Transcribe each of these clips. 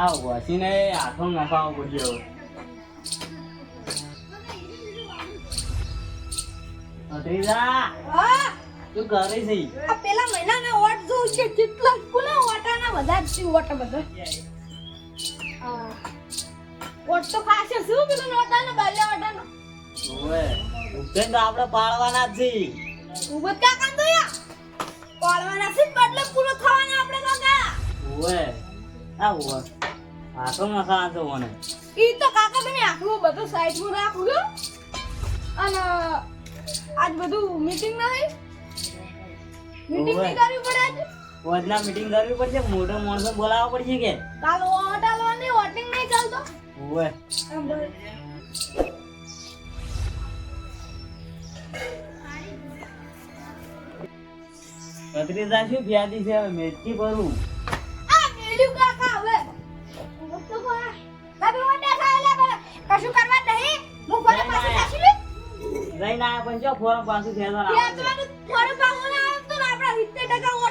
આ વસીને હાથો નખાવો પડ્યો ભત્રીજા છે આ પેલા મહિનાના ઓટ જો છે કેટલા કોના વોટાના બધા છે ઓટા બધા ઓટ તો ખાશે શું પેલું નોટાનો બાલ્યા વોટાનો ઓએ ઉપેન તો આપણે પાળવાના જ છીએ ઉભત કાકા તો યા પાડવાના છે બદલે પૂરો થવાના આપણે કાકા ઓએ આ ઓવે હાથો તો મને? ઈ તો કાકા તમે આખું બધું સાઈડમાં રાખો છો. અને આજ બધું મીટિંગ નહીં મીટિંગ. કરવી પડે આજે? વજના મીટિંગ કરવી પડશે મોટો માણસો બોલાવવા પડશે કે? કાલ વોટ આલવાની વોટિંગ નહીં ચાલતો? ઓએ આમ બોલ. ભત્રીજા શું ફ્યાદી છે? હવે મેચી ભરું. લઈને આવ્યા પણ જો ફોરમ પાછું ફેરવા તમારું પાછું તો આપણા 70% વોટ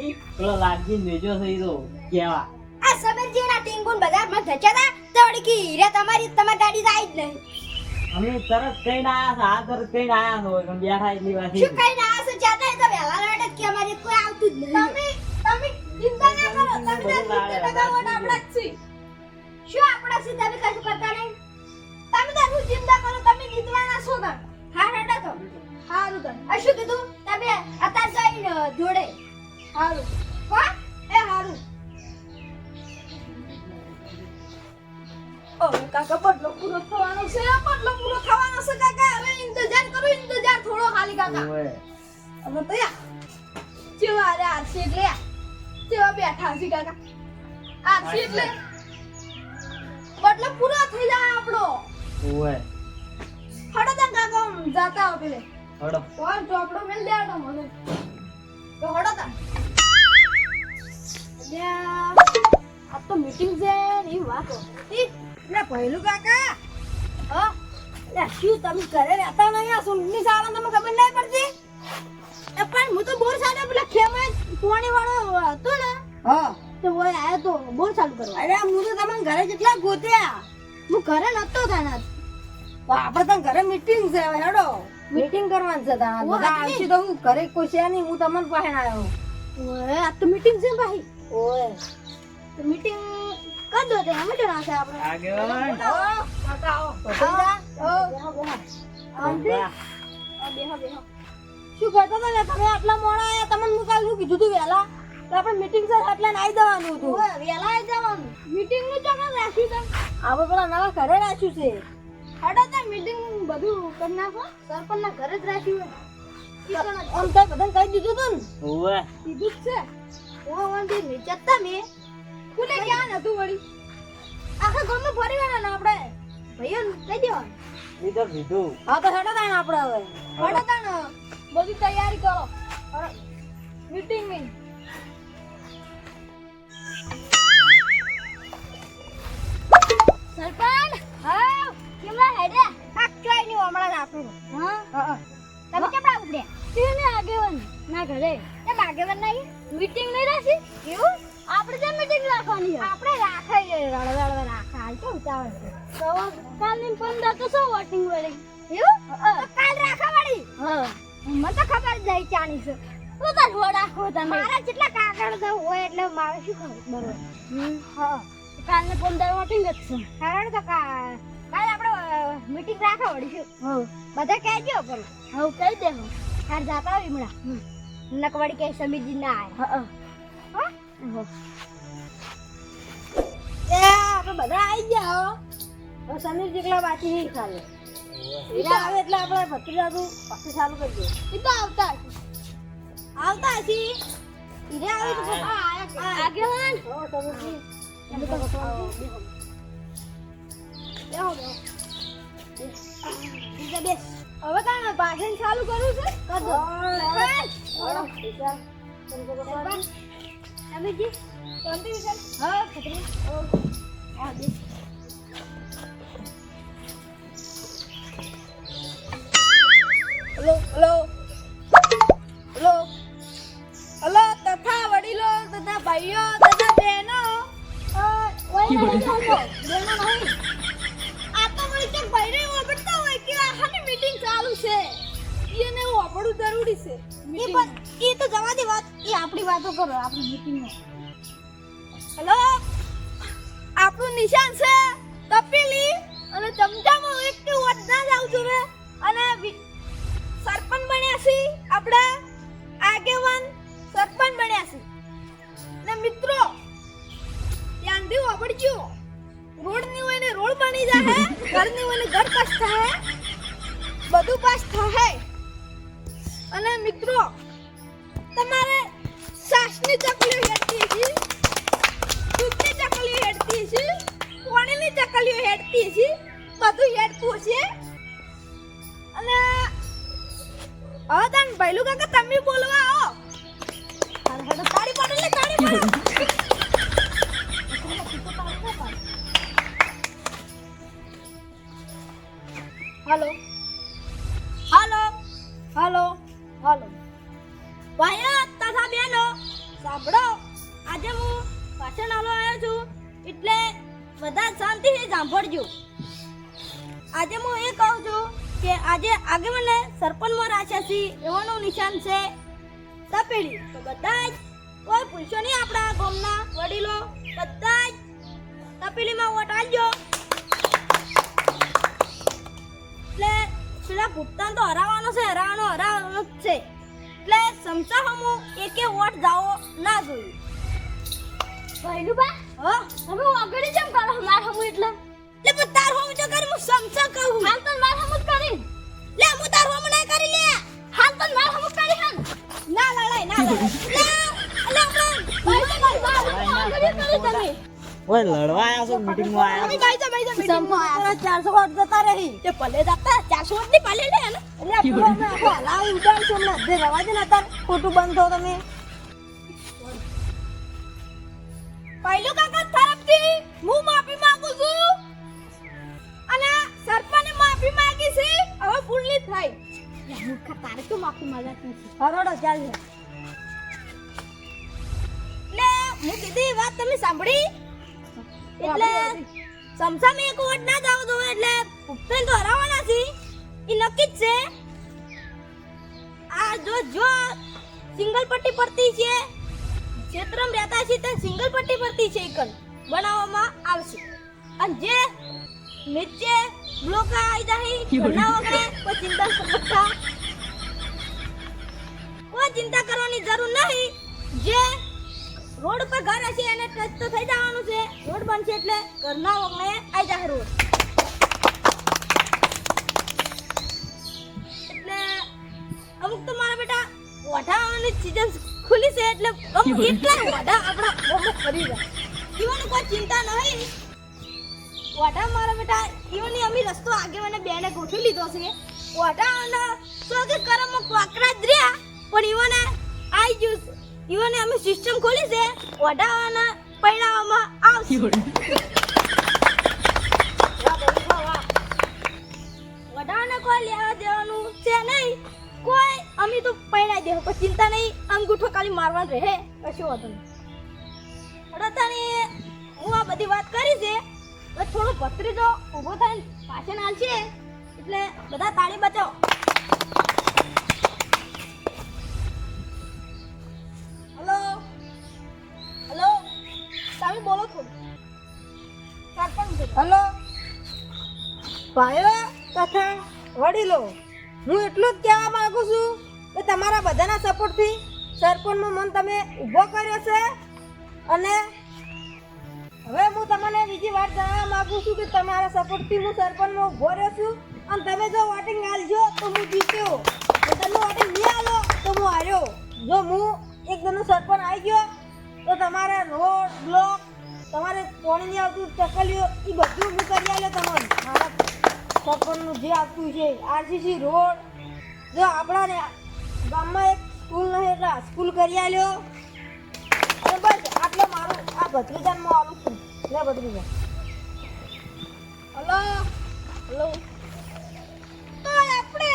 છે પેલો લાગજી મેજો થઈ તો કેવા? આ સબરજીના ટીંગુન બધા માં ધચ્યા તો વળી રે તમારી તમારી ગાડી તો આવી જ નહીં. અમે તરત કઈ ના આયા છે આ તરત કઈ ના આયા છો પણ બેઠા એટલી વાર શું કઈ ના હશે જાતા તો વહેલા લાડે કે અમારી કોઈ આવતું જ નહીં. તમે તમે ચિંતા ના કરો તમે ટકા વોટ આપણા જ છે શું આપણા છે તમે કશું કરતા નહીં? તમે તાર શું ચિંતા કરો તમે જીતવાના છો તાર હા હેડા તો. હારું તો. આ શું કીધું? તમે અત્યારે જઈને જોડે. હારું. હા? એ હારું. ઓ કાકા બદલો પૂરો થવાનો છે બદલો પૂરો થવાનો છે કાકા. હવે ઇંતજાર કરો ઇંતજાર. થોડો ખાલી કાકા. અમે તો યા જેવા અરે આરસી એટલે જેવા બેઠા છે કાકા. આરસી એટલે બદલો પૂરો થઈ જાય આપણો. ઓય. હડો તા કાકા જાતા હો પેલે. હડો. કોણ ચોપડો મેલ દે આડો મને. તો હડો તા. આ તો મીટિંગ છે એવી વાત. હતી એટલે પહેલું કાકા. હા એટલે શું તમે ઘરે રહેતા નહીં આ સુનની શાળા તમને ખબર નહીં પડતી? પણ હું તો બોર સાડે પેલા ખેમાં પાણી વાળો હતો ને હા. તો આયો તો બોર ચાલુ કરવા. અરે હું તો તમને ઘરે કેટલા ગોત્યા. હું ઘરે નતો તાના આપણે તો ઘરે મીટિંગ છે હેડો. મીટિંગ કરવાની છે તાણા બધા આવશે તો હું ઘરે કોઈ છે નહીં હું તમને પાસે આવ્યો. આ તો મીટિંગ છે ભાઈ. ઓય. તો મીટિંગ કર દો તે અમે જણા છે આપણે. આવો કાકા આવો. બેહો બેહો. બેહો બેહો. શું કહેતો તો ને તમે આટલા મોડા આયા? તમને હું કાલ શું કીધું તું વહેલા? તો આપણે મીટિંગ સર એટલે આવી જવાનું હતું. વહેલા આવી જવાનું. મીટિંગનું ચોક્કસ રાખ્યું તમે આપણે પેલા નવા ઘરે રાખ્યું છે. હડો તો મીટિંગ બધું કરી નાખો. સરપંચ ના ઘરે જ રાખ્યું આમ તો બધાને કહી દીધું તું ને. કીધું જ છે. ઓ વંદી નીચતા મે કુને ક્યાં નતું વળી? આખા ફરી વાળા આપણે. ભાઈઓ કહી દેવા ઈ તો હા તો હેડો તાણ આપણે હવે. હેડો તાણ. બધી તૈયારી કરો. મીટિંગની. સરપંચ હા? કેમલા હેડે? કાક ચોઈ ની હમણાં રાખું હા? હા તમે કેમડા ઉપડ્યા? તેને આગેવન. ના ઘરે. એ આગેવન નહીં? મીટિંગ નહીં રાખી? કેવું આપણે જે મીટિંગ રાખવાની છે? આપણે રાખે રડવા રડવા રાખા. હાલ તો ઉતાવળ છે? તો કાલની પંદર તો શું વોટિંગ વળી? એવું? કાલ રાખા વાળી? હા. મને તો ખબર જ નહીં ચાની છે. તું તો રોડા રાખો તમે? મારા જેટલા કાગળ તો હોય એટલે મારે શું ખબર બરોબર? હા. કાલને પંદર વોટિંગ જ છે. કારણ તો કા કાલ આપણે મીટિંગ રાખવા વળીશું હા. બધા કહેજો પણ. હા કહી દેવું. હાર જાતા હમણાં નકવાડી કે સમીજી ના આવે હા એ આપણે બધા આવી ગયા હો. સમીર જેટલા બાકી નહીં ખાલે હીરા આવે એટલે આપણે ભત્રીજાનું પાછું ચાલુ કરી દઈએ. એ તો આવતા આવતા હશે. હીરા આવે તો આગેવાન? હો. સમીરજી. બેહો બેહો બેસ હવે કાં ભાષણ ચાલુ કરવું છે? કદો હા. ખતરી. હા હલો હલો. હલો. હલો તથા વડીલો તથા ભાઈઓ તથા બહેનો. અ, મીટિંગ ચાલુ છે. એને વાપરવું જરૂરી છે. એ પણ, એ તો જવા દે વાત, એ આપણી વાતો કરો, આપણી મીટિંગમાં હેલો આપણું નિશાન છે તપેલી અને ચમચામાં એક કે વોટ ના જાવ રે. અને સરપંચ બન્યા છે આપણે આગેવાન સરપંચ બન્યા છે ને મિત્રો ધ્યાનથી વાપરજો. રોડની હોય ને રોડ બની જાય ઘરની હોય ને ઘર પાસ થાય બધું પાસ થાય અને મિત્રો, તમારે સાસની ચકલીઓ હેડતી છે દૂધની ચકલીઓ હેડતી છે પાણીની ચકલીઓ હેડતી છે બધું હેડતું છે અને હવે તમે ભૈલું કાકા, તમે બોલવા આવો. તારે પાડો લે, તાળી પાડો. હાલો. બધા શાંતિથી સાંભળજો. આજે હું એ કહું છું કે આજે આગેવાને સરપંચમાં રાખ્યા છે એવાનું નિશાન છે તપેલી તો બધા જ કોઈ પૂછો નહીં આપણા ગામના વડીલો બધા જ તપેલીમાં વોટ આપજો. એટલે પેલા ભૂપતાન તો હરાવવાનો છે હરાવવાનો હરાવવાનો છે. એટલે સમસા હમું એકે વોટ જાવો ના જોયું ભાઈ બા હો તમે આગળ જેમ કરો માર હમું એટલે લે પણ તાર હમું તો કરી હું સમસા કહું હાલ તો માર હમું કરી લે હું તાર હમું ના કરી લે હાલ તો માર હમું કરી હન ના લડાઈ ના લડાઈ લે લે આપણે ભાઈ તો માર આગળ કરી તમે ઓય લડવા આવ્યા છો મીટિંગમાં અમે આવ્યા બાઈ જા બાઈ જા મીટિંગમાં આયા ચારસો વોટ જતા રહી તે ભલે જતા ચારસો વોટની ભલે લે ને હલાવી હમણાં અડધે રવા દે ને અત્યારે ખોટું બંધ થો તમે પહેલું કાકા તરફથી હું માફી માંગુ છું. અને સરપંચને માફી માંગી છે. હવે ભૂલની થઈ મૂર્ખ તારે તો માફી માંગતી નથી હરોડો ચાલ એટલે હું કીધી વાત તમે સાંભળી? એટલે સમસમ એક વોટ ના જાવ તો એટલે ભૂપેન તો હરાવાના છે. એ નક્કી જ છે. આ જો જો સિંગલ પટ્ટી પડતી છે ક્ષેત્રમાં રહેતા છે તે સિંગલ પટ્ટી પરથી છે એકન બનાવવામાં આવશે. અને જે નીચે બ્લોક આવી જાય ઘરના વગરે કોઈ ચિંતા કરતા કોઈ ચિંતા કરવાની જરૂર નહીં. જે રોડ પર ઘર હશે એને ટચ તો થઈ જવાનું છે. રોડ બનશે એટલે ઘરના વગેરે આવી જાય રોડ. એટલે અમુક તો મારા બેટા વઢાવાની સીઝન ખુલી છે એટલે અમુક એટલા વાડા આપણા અમુક કરી જાય ઈવન કોઈ ચિંતા નહીં. વાડા મારા બેટા ઈવોની અમે રસ્તો આગે મને બેને ગોઠવી લીધો છે. વાડા અને તો કે કરમ કોકરા જ રહ્યા પણ ઈવને આઈ ગયું છે. અમે સિસ્ટમ ખોલી છે. વઢાવાના પરિણામમાં આવશે. વઢાવાને કોઈ લેવા દેવાનું છે નહીં. અમે તો પહેરાઈ દેવું કોઈ ચિંતા નહીં, અંગૂઠો ખાલી મારવાનું રહે, કશું વાંધો નહીં. રતાની હું આ બધી વાત કરી છે, તો થોડો ભત્રીજો ઊભો થઈને પાછળ હાલ છે એટલે બધા તાળી બચાવો. હલો? હલો? તમે બોલો થોડું સરપંચ હલો? ભાઈઓ તથા વડીલો, હું એટલું જ કહેવા માંગુ છું કે તમારા બધાના સપોર્ટથી સરપંચનો મન તમે ઊભો કર્યો છે અને હવે હું તમને બીજી વાત જણાવવા માંગુ છું કે તમારા સપોર્ટથી હું સરપંચમાં ઊભો રહ્યો છું અને તમે જો વોટિંગ આલજો તો હું જીત્યો. અને તમે વોટિંગ નહીં આલો તો હું હાર્યો. જો હું એક જણનો સરપંચ આવી ગયો તો તમારે રોડ, બ્લોક, તમારે પાણી નહીં આવતું, ચકલીઓ એ બધું હું કરી આવ્યો તમને. મારા સરપંચનું જે આવતું છે, આરસીસી રોડ, જો આપણા ને ગામમાં એક સ્કૂલ નહીં એટલે સ્કૂલ કરી આલ્યો. અને બસ, આટલો મારું, આ ભત્રીજાનમાં આવું છું. લે ભત્રીજા. હલો? હલો? તો આપણે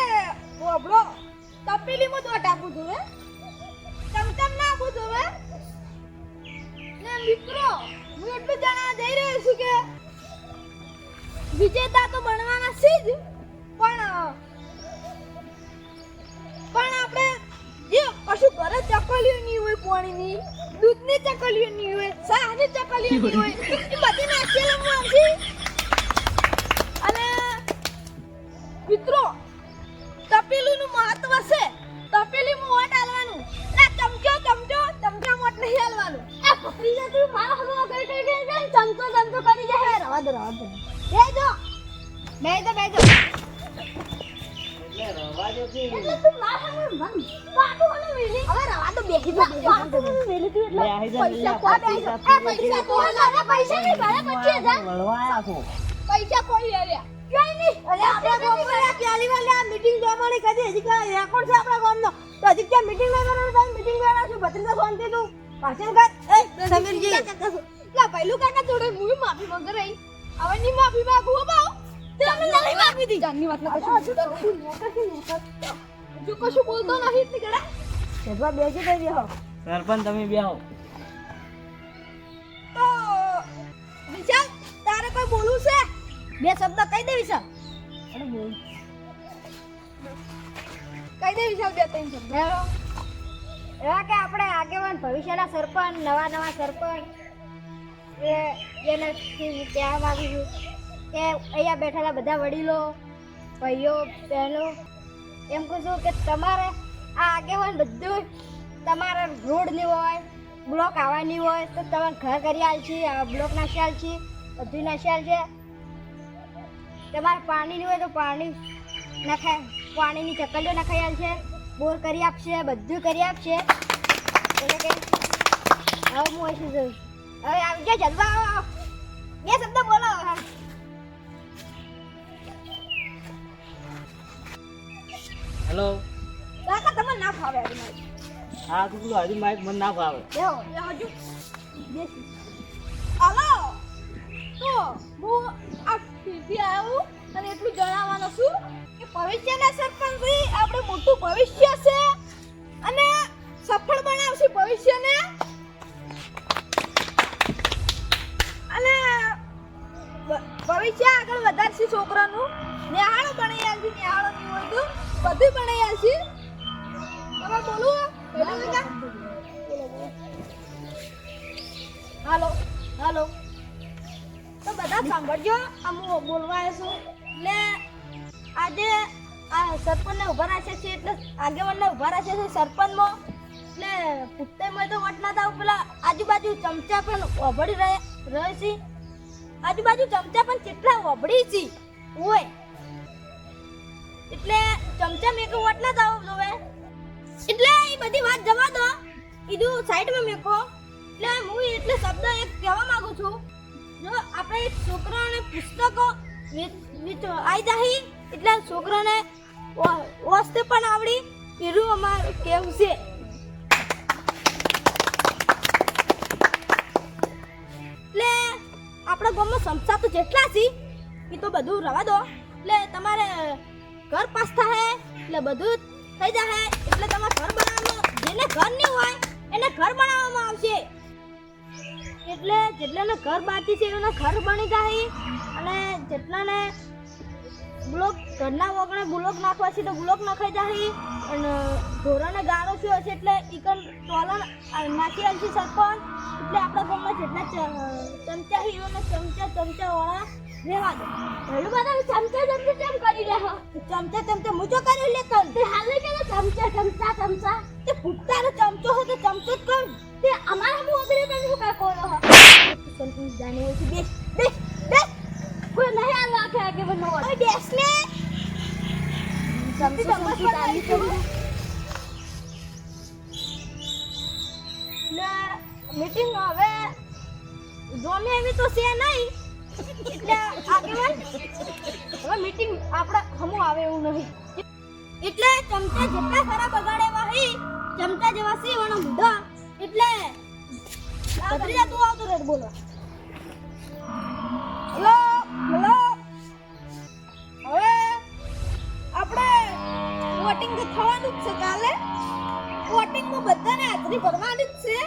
બોબડો તપેલીમાં દોટ આપવું જોઈએ ચમચમ ના આપવું જોઈએ ને મિત્રો, હું એટલું જાણવા જઈ રહ્યો છું કે વિજેતા તો બનવાના છે જ. ઘરે ચકલીઓ નહીં હોય પાણીની. દૂધની ચકલીઓ નહીં હોય, શાહની ચકલીઓ નહીં હોય. બધી નાખેલામાં આવશે અને મિત્રો, તપેલીનું મહત્વ છે. તપેલી મોટ આલવાનું ના, ચમચો ચમચો મોટ નહીં આલવાનું આ પકડી તું, મારો કરી કરી કરી કરી ચમચો ચમચો કરી જાય રવા દો રવા દો. બેજો બેજો બેજો પૈસા કોઈ મીટિંગ જવાની કદી હજી કા રેકોર્ડ છે આપણા ગામનો? તો હજી ક્યાં મીટિંગ નહીં કરવાનું તમે મીટિંગ કરવાના છો ભત્રીજા શાંતિ તું? પાછળ કર એ સમીરજી. લા પહેલું કાકા જોડે હું માફી માંગ રહી. હવે ની માફી માંગુ હો બાઉ તમે નહીં માફી દી જાનની વાત ના કશું જો કશું બોલતો નહીં એટલે ગડા બેસી ગઈ રહ્યો સરપંચ તમે બેહો તો વિશાલ તારે કોઈ બોલવું છે? બે શબ્દ કહી દે વિશાલ. અરે બોલ. કહી દે વિશાલ બે ત્રણ શબ્દ. એવા કે આપણે આગેવાન ભવિષ્યના સરપંચ નવા નવા સરપંચ એને કહેવા માંગુ છું. કે અહીંયા બેઠેલા બધા વડીલો, ભાઈઓ, બહેનો, એમ કહું છું કે તમારે આ આગેવાન બધું તમારે રોડની હોય, બ્લોક આવવાની હોય, તો તમે ઘર કરી આલ છે બ્લોક નાખી આલ છે બધું નાખી છે. તમારે પાણીની હોય તો પાણી નખાય, પાણીની ચકલીઓ નખાઈ છે, બોર કરી આપશે બધું કરી આપશે. એટલે કે હવે હું હશે હવે આવી ગયા જલ્દી આવો. બે શબ્દ બોલો. હેલો કાકા તમને ના ફાવે આજે મારી હા તું બોલો હજી માઇક મને ના ફાવે. બેહો હજુ. બેસી. હલો તો હું આ ફીરથી આવ્યો અને એટલું જણાવવાનું છું કે ભવિષ્યના સરપંચ આપણે મોટું ભવિષ્ય છે અને સફળ બનાવશે ભવિષ્યને. અને ભવિષ્ય આગળ વધારશે છોકરાનું. નિહાળો બનાવી આવશે નિહાળો નહીં હોય તો બધું બનાવી આવશે તમે બોલું હાલો હાલો. તો બધા સાંભળજો હું બોલવા છું. એટલે આજે આ સરપંચને ઊભા રાખ્યા છે, એટલે આગેવાનને ઊભા રાખ્યા છે સરપંચમાં. એટલે પુખ્તાઈમાં તો વટ ના થાવ, પેલા આજુબાજુ ચમચા પણ ઓભળી રહે રહે છે. આજુબાજુ ચમચા પણ કેટલા ઓભળી છે? હોય એટલે ચમચા મેકો વટ ના થાવ જોવે. એટલે એ બધી વાત જવા દો. કીધું, સાઈડમાં મેકો. એટલે હું એટલે શબ્દ એક કહેવા માંગુ છું. જો આપણે છોકરાઓને પુસ્તકો આવી જાહી, એટલે છોકરાને વસ્તુ પણ આવડી એવું અમારું કેવું છે? એટલે આપણા ગામમાં સંસ્થા તો જેટલા છે, એ તો બધું રવા દો. એટલે તમારે ઘર પાસ થાય એટલે બધું થઈ જાય એટલે તમારે ઘર બનાવવાનું જેને ઘર નહીં હોય, એને ઘર બનાવવામાં આવશે. એટલે જેટલાને ઘર બાકી છે એને ઘર બની જાય અને જેટલાને બ્લોક, ઘરના વગણે બ્લોક નાખવા છે તો બ્લોક નાખાઈ જાય અને ઢોરાને ગાળો શું હશે એટલે ઇકન ટોલન નાખી આલશે સરપંચ. એટલે આપણા ગામમાં જેટલા ચમચા હીરોના ચમચા ચમચા વાળા રહેવા દો પહેલું બધા ચમચા ચમચા કેમ કરી રહ્યા ચમચા ચમચા મુજો કરી લે તન તે હાલે કે ચમચા ચમચા ચમચા તે પુત્તાનો ચમચો હોય તો ચમચો જ કર તે અમારા હું ઓબરે તને શું કા કોલો હ સંતુષ જાને હોય છે બેસ બેસ બેસ કોઈ નહીં આ લાખે આગે બનો ઓય બેસ ને સમસુ સમસુ તાલી કરી ને મીટિંગ હવે જોમે એવી તો છે નહીં એટલે ચમચા જેટલા સારા બગાડે ચમચા જેવા એવાનો મુઢા. એટલે ભત્રીજા તું આવતો હલો હલો હવે આપણે થવાનું જ છે કાલે. વોટિંગમાં બધાને હાજરી ભરવાની જ છે.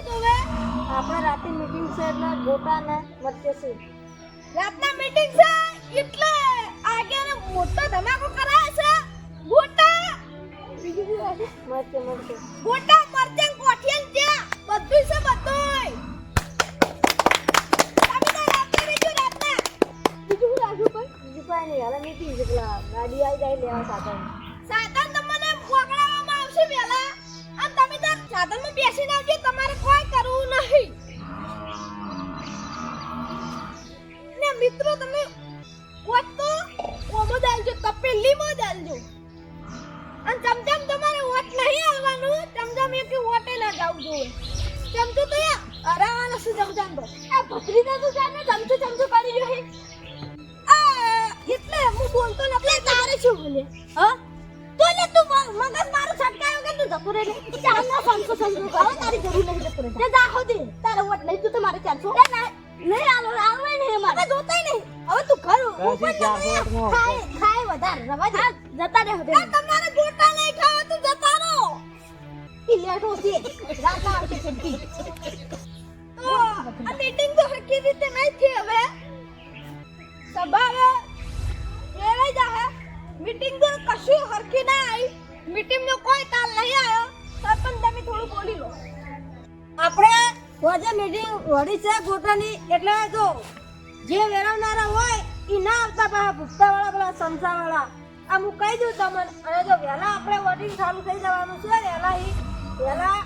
વોટ આપું જોવે આપણે રાતે મીટિંગ છે એટલે ગોટા ને છે રાતના મીટિંગ છે એટલે આગે મોટો ધમાકો કરાય છે. ગોટા. બીજું શું આવે? મળશે મળશે ગોટા મરચાં કોઠિયન ત્યાં. બધું છે બધું તો બીજું શું કાંઈ નહીં. હાલે મીટિંગ છે પેલા ગાડી આવી જાય લેવા સાધન. સાધન સાધનમાં બેસીને આવજો, તમારે કોઈ કરવું નહીં. ને મિત્રો, તમે વોટ તો ઓમો દાલજો તપેલીમાં દાલજો અને ચમચમ તમારે ઓટ નહીં આવવાનું, ચમચમ એક વોટે લગાવવું જોઈએ. ચમચો તો યા અરાવાનો છે ચમચમ તો. આ ભત્રીજા તો જાને ચમચો ચમચો કરી રહ્યો આ, એટલે હું બોલતો નથી તારે શું બોલે? હા? તો લે તું મગજ મારું જતો રહે લે ચાલ ના સમસો સમજો હવે તારી જરૂર નહીં જતો રહે તે જા હોદે તારે વોટ લઈ તું તો ચાલશો એ ના નહીં આલો આલવે નહીં મારે જોતાય નહીં. હવે તું ઘર ઉપર ખાય ખાય વધારે રવા દે. જતા રહે હોદે તમારે ગોટા નહીં ખાવા તું જતા રહો ઇલેટો છે. રાજા આવશે છેટી આ મીટિંગ તો હકી રીતે રોજે મીટિંગ વળી છે ગોટાની. એટલે જો જે વેરાવનારા હોય એ ના આવતા પાછા ભૂખતા વાળા પેલા સમસા વાળા આ હું કહી દઉં તમને, અને જો વહેલા આપણે વોટિંગ ચાલુ થઈ જવાનું છે, વહેલા એ વહેલા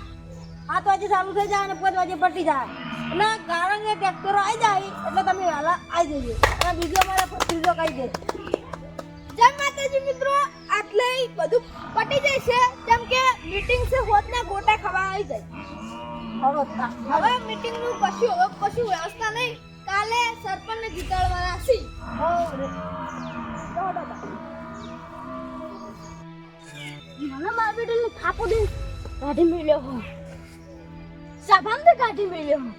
સાત વાગે ચાલુ થઈ જાય અને પાંચ વાગે પટી જાય. એટલે કારણ કે ટ્રેક્ટરો આવી જાય, એટલે તમે વહેલા આવી જજો. અને બીજો અમારે ત્રીજો કહી દે. જય માતાજી મિત્રો, આટલે બધું પટી જાય છે. જેમ કે મીટિંગ છે, હોતના ગોટા ખાવા આવી જાય. હવે હવે મીટિંગનું કશું હવે કશું વ્યવસ્થા નહીં. કાલે સરપંચને જીતાડવાના છે મને મારા બેટાને થાપો દે કાઢી મળ્યો હો સભામાં તો કાઢી મળ્યો હો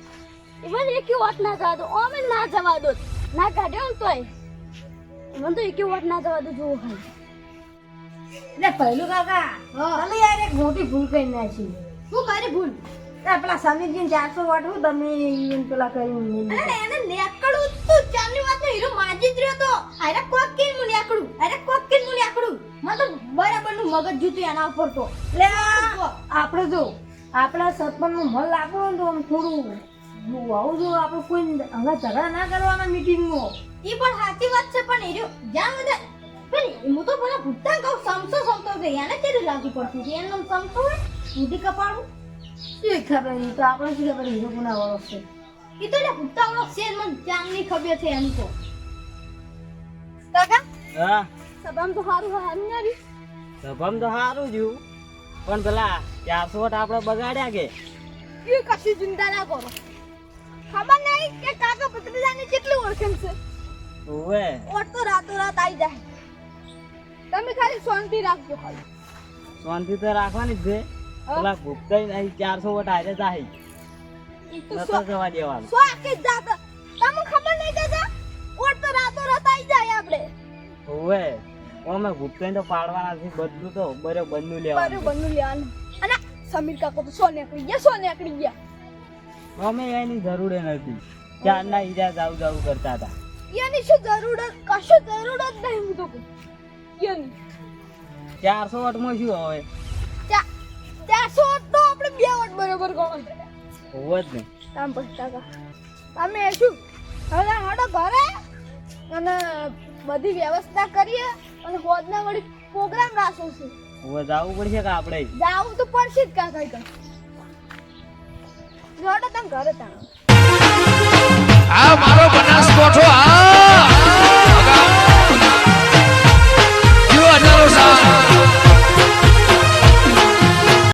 એમાં એક વોટ ના જવા દો. ઓમે ના જવા દો. ના કાઢ્યો ને તોય. એમાં તો એક વોટ ના જવા દો જોવો ખાલી. લે પહેલું કાકા ભલે યાર એક મોટી ભૂલ કરી નાખી. શું કરી ભૂલ? આ પેલા સમીરજી ચારસો વાટવું તમે ઈવન પેલા કર્યું અરે એને નેકડું તું. ચાલની વાત નો હીરો માજી જ રહ્યો તો. અરે કોક કે મુ નેકડું અરે કોક કે મુ નેકડું મને તો બરાબરનું મગજ જૂતું એના ઉપર તો. લે આપણે જો આપણા સત્પનનું મન હોય ને તો આમ થોડું આવું જો આપણે કોઈ હવે ઝઘડા ના કરવાના મીટિંગમાં એ પણ સાચી વાત છે પણ હીરો જ્યાં બધા પણ હું તો ભલા ભૂતતા કહું સમસો સમતો છે. એને કેરી લાગુ પડતું? છે એનું સમતો હોય સુધી કપાળું. શું ખબર? ઈ તો આપણે શું ખબર? હીરો કોના છે ઈ તો વાળો છે મને ચાંદની ખબર છે એમ તો. કાકા? હા? સભામ તો સારું હારું ના રહ્યું? સભામ તો સારું જ્યું પણ પેલા ચારસો આપણે બગાડ્યા કે? એ કશી ચિંતા ના કરો. ખબર નહીં કે કાકા ભત્રીજાની કેટલું ઓળખાણ છે? ઓવે. ઓટ તો રાતો રાત આવી જાય. તમે ખાલી શાંતિ રાખજો ખાલી. શાંતિ તો રાખવાની જ છે. પેલા ભૂપતા અહીં ચારસો વોટ આજે જાય નતો જવા દેવાનું. સો આખી જ તમને ખબર નહીં દાદા? ઓટ તો રાતો રાત આવી જાય આપણે ઓવે અમે ભૂપતા તો પાડવાના છે બધું તો બરે નું લેવાનું બરોબરનું લેવાનું. અને સમીર કાકો તો સો નીકળી ગયા સો નીકળી ગયા. અમે એની જરૂર નથી. ચારના ઈજા જાવ જાવ કરતા હતા. એની શું જરૂર કશું જરૂર જ નહીં હું તો એની. ચારસો વોટમાં શું હવે ચારસો તો આપણે બે વોટ બરોબર ગણો હોવ જ નહીં કામ પછી કાકા. શું? હવે હાડો ઘરે અને બધી વ્યવસ્થા કરીએ અને હોદના વળી પ્રોગ્રામ રાખો છે હવે જવું પડશે કે આપણે? જાવું તો પડશે જ કા કઈ જોડો તમે ઘરે તા આ મારો